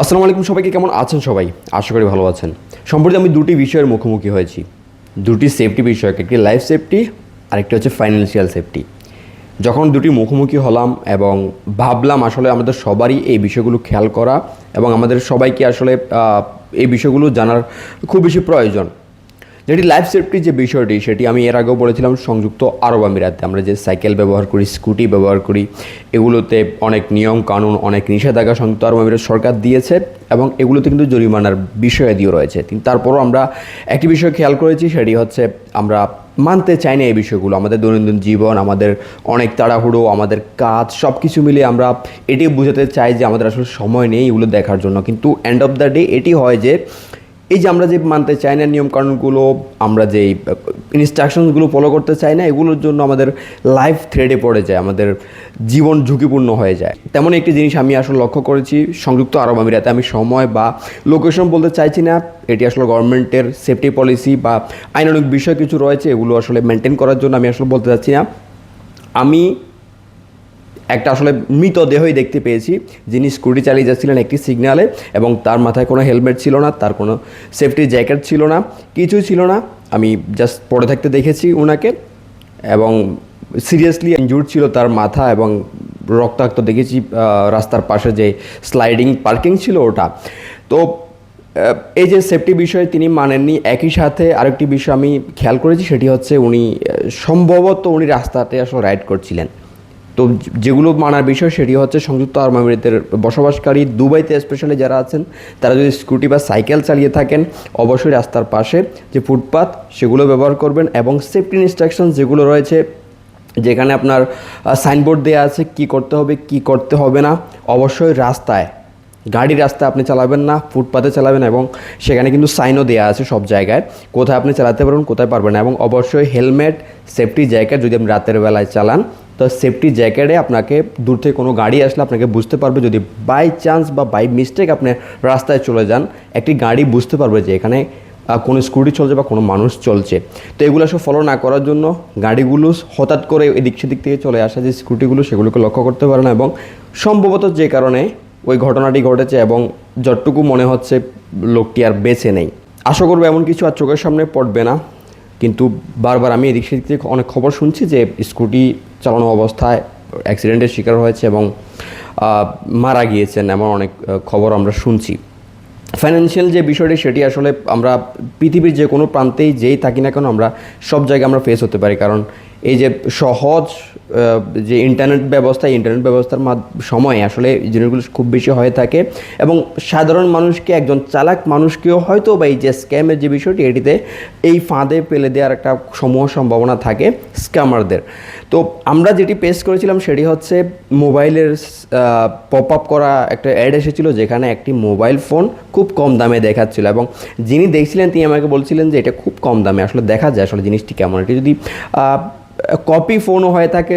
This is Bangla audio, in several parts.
আসসালামু আলাইকুম সবাইকে, কেমন আছেন সবাই? আশা করি ভালো আছেন। সম্প্রতি আমি দুটি বিষয়ের মুখোমুখি হয়েছি। দুটি সেফটি বিষয়ক, একটি লাইফ সেফটি আরেকটি হচ্ছে ফাইন্যান্সিয়াল সেফটি যখন দুটি মুখোমুখি হলাম এবং ভাবলাম আসলে আমাদের সবারই এই বিষয়গুলো খেয়াল করা এবং আমাদের সবাইকে আসলে এই বিষয়গুলো জানার খুব বেশি প্রয়োজন যেটি লাইফ সেফটি যে বিষয়টি, সেটি আমি এর আগেও বলেছিলাম, সংযুক্ত আরব আমিরাতে। আমরা যে সাইকেল ব্যবহার করি স্কুটি ব্যবহার করি, এগুলোতে অনেক নিয়ম, কানুন, অনেক নিষেধাজ্ঞা সংযুক্ত আরব আমিরাত সরকার দিয়েছে এবং এগুলোতে কিন্তু জরিমানার বিষয়াদিও রয়েছে। কিন্তু তারপরও আমরা একটি বিষয় খেয়াল করেছি, সেটি হচ্ছে আমরা মানতে চাই না এই বিষয়গুলো। আমাদের দৈনন্দিন জীবন, আমাদের অনেক তাড়াহুড়ো, আমাদের কাজ সব কিছু মিলিয়ে আমরা এটি বোঝাতে চাই যে আমাদের আসলে সময় নেই এগুলো দেখার জন্য। কিন্তু এন্ড অফ দ্য ডে এটি হয় যে এই যে আমরা যে মানতে চাই না নিয়মকানুনগুলো, আমরা যে ইনস্ট্রাকশনসগুলো ফলো করতে চাই না, এগুলোর জন্য আমাদের লাইফ থ্রেডে পড়ে যায়, আমাদের জীবন ঝুঁকিপূর্ণ হয়ে যায়। তেমন একটি জিনিস আমি আসলে লক্ষ্য করেছি, সংযুক্ত আরব আমিরাতে আমি সময় বা লোকেশন বলতে চাইছি না, এটি আসলে গভর্নমেন্টের সেফটি পলিসি বা আইনানুক বিষয় কিছু রয়েছে, এগুলো আসলে মেনটেন করার জন্য আমি আসলে বলতে চাচ্ছি না। আমি একটা আসলে মৃতদেহই দেখতে পেয়েছি, যিনি স্কুটি চালিয়ে যাচ্ছিলেন একটি সিগনালে এবং তার মাথায় কোনো হেলমেট ছিল না, তার কোনো সেফটি জ্যাকেট ছিল না কিছুই ছিল না। আমি জাস্ট পড়ে থাকতে দেখেছি ওনাকে এবং সিরিয়াসলি ইনজুর্ড ছিল তার মাথা এবং রক্তাক্ত দেখেছি রাস্তার পাশে যে স্লাইডিং পার্কিং ছিল ওটা। তো এই যে সেফটি বিষয়ে তিনি মানেননি, একই সাথে আরেকটি বিষয় আমি খেয়াল করেছি, সেটি হচ্ছে উনি সম্ভবত উনি রাস্তাতে আসলে রাইড করছিলেন। তো যেগুলো মানার বিষয় সেটি হচ্ছে সংযুক্ত আরব আমিরাতের বসবাসকারী দুবাইতে স্পেশালি যারা আছেন, তারা যদি স্কুটি বা সাইকেল চালিয়ে থাকেন, অবশ্যই রাস্তার পাশে যে ফুটপাথ সেগুলো ব্যবহার করবেন এবং সেফটি ইনস্ট্রাকশন যেগুলো রয়েছে, যেখানে আপনার সাইনবোর্ড দেওয়া আছে কি করতে হবে, কি করতে হবে না, অবশ্যই রাস্তায় গাড়ি রাস্তা আপনি চালাবেন না, ফুটপাতে চালাবেন এবং সেখানে কিন্তু সাইনও দেওয়া আছে সব জায়গায়, কোথায় আপনি চালাতে পারবেন, কোথায় পারবেন এবং অবশ্যই হেলমেট সেফটি জ্যাকেট যদি আপনি রাতের বেলায় চালান তো সেফটি জ্যাকেটে আপনাকে দূর থেকে কোনো গাড়ি আসলে আপনাকে বুঝতে পারবে যদি বাই চান্স বা বাই মিস্টেক আপনি রাস্তায় চলে যান, একটি গাড়ি বুঝতে পারবে যে এখানে কোনো স্কুটি চলছে বা কোনো মানুষ চলছে। তো এগুলো সব ফলো না করার জন্য গাড়িগুলো হঠাৎ করে এদিক সেদিক থেকে চলে আসা যে স্কুটিগুলো সেগুলোকে লক্ষ্য করতে পারে না এবং সম্ভবত যে কারণে ওই ঘটনাটি ঘটেছে এবং যতটুকু মনে হচ্ছে লোকটি আর বেঁচে নেই। আশা করব এমন কিছু আর চোখের সামনে পড়বে না, কিন্তু বারবার আমি এদিক সেদিক থেকে অনেক খবর শুনছি যে স্কুটি চালানো অবস্থায় অ্যাক্সিডেন্টের শিকার হয়েছে এবং মারা গিয়েছেন এমন অনেক খবর আমরা শুনছি। ফাইন্যান্সিয়াল যে বিষয়টি সেটি আসলে আমরা পৃথিবীর যে কোনো প্রান্তেই যেই থাকি না কেন আমরা সব জায়গায় আমরা ফেস হতে পারি। কারণ এই যে সহজ যে ইন্টারনেট ব্যবস্থা ইন্টারনেট ব্যবস্থার সময়ে আসলে জিনিসগুলো খুব বেশি হয়ে থাকে এবং সাধারণ মানুষকে, একজন চালাক মানুষকেও হয়তো বা এই যে স্ক্যামের যে বিষয়টি, এটিতে এই ফাঁদে ফেলে দেওয়ার একটা সমূহ সম্ভাবনা থাকে স্ক্যামারদের তো আমরা যেটি পেস করেছিলাম সেটি হচ্ছে মোবাইলের পপ আপ করা একটা অ্যাড এসেছিল যেখানে একটি মোবাইল ফোন খুব কম দামে দেখাচ্ছিল এবং যিনি দেখছিলেন তিনি আমাকে বলছিলেন যে এটা খুব কম দামে, আসলে দেখা যায় আসলে জিনিসটি কেমন। এটি যদি কপি ফোনও হয়ে থাকে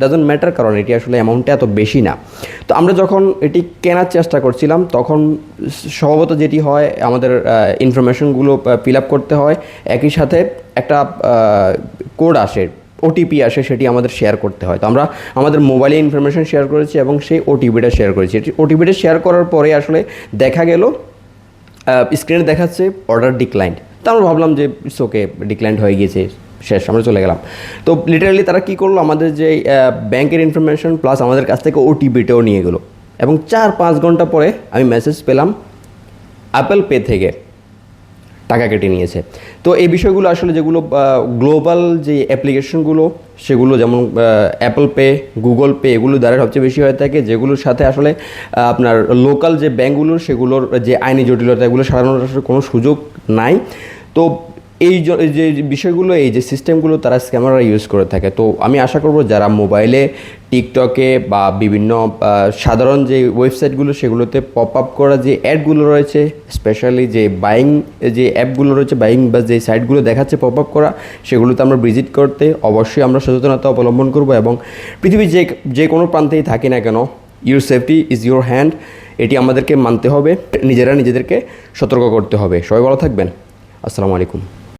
ডাজন্ট ম্যাটার কারণ এটি আসলে অ্যামাউন্টটা এত বেশি না। তো আমরা যখন এটি কেনার চেষ্টা করছিলাম, তখন স্বভাবত যেটি হয়, আমাদের ইনফরমেশনগুলো ফিল আপ করতে হয়, একই সাথে একটা কোড আসে ওটিপি আসে, সেটি আমাদের শেয়ার করতে হয়। তো আমরা আমাদের মোবাইলে ইনফরমেশন শেয়ার করেছি এবং সেই ওটিপিটা শেয়ার করেছি। ওটিপিটা শেয়ার করার পরে আসলে দেখা গেল স্ক্রিনে দেখাচ্ছে অর্ডার ডিক্লাইন্ড তো আমরা ভাবলাম যে ইটস ওকে ডিক্লাইন্ড হয়ে গিয়েছে। শেষ, আমরা চলে গেলাম। তো লিটারালি তারা কী করল? আমাদের যে ব্যাংকের ইনফরমেশন প্লাস আমাদের কাছ থেকে ওটিপিটাও নিয়ে গেলো। এবং চার পাঁচ ঘণ্টা পরে আমি মেসেজ পেলাম অ্যাপেল পে থেকে টাকা কেটে নিয়েছে। তো এই বিষয়গুলো আসলে যেগুলো গ্লোবাল যে অ্যাপ্লিকেশনগুলো সেগুলো যেমন অ্যাপল পে গুগল পে এগুলো দ্বারা সবচেয়ে বেশি হয়ে থাকে। যেগুলোর সাথে আসলে আপনার লোকাল যে ব্যাঙ্কগুলো সেগুলোর যে আইনি জটিলতা, এগুলো সারানোর আসলে কোনো সুযোগ নাই। তো এই যে বিষয়গুলো, এই যে সিস্টেমগুলো তারা স্ক্যামাররা ইউজ করে থাকে। তো আমি আশা করব যারা মোবাইলে টিকটকে বা বিভিন্ন সাধারণ যে ওয়েবসাইটগুলো সেগুলোতে পপ আপ করা যে অ্যাডগুলো রয়েছে স্পেশালি যে বাইং যে অ্যাপগুলো রয়েছে বাইং বা যে সাইটগুলো দেখাচ্ছে পপ আপ করা, সেগুলোতে আমরা ভিজিট করতে অবশ্যই আমরা সচেতনতা অবলম্বন করব এবং পৃথিবীর যে যে কোনো প্রান্তেই থাকি না কেন your safety is your hand এটি আমাদেরকে মানতে হবে, নিজেরা নিজেদেরকে সতর্ক করতে হবে। সবাই ভালো থাকবেন। আসসালামু আলাইকুম।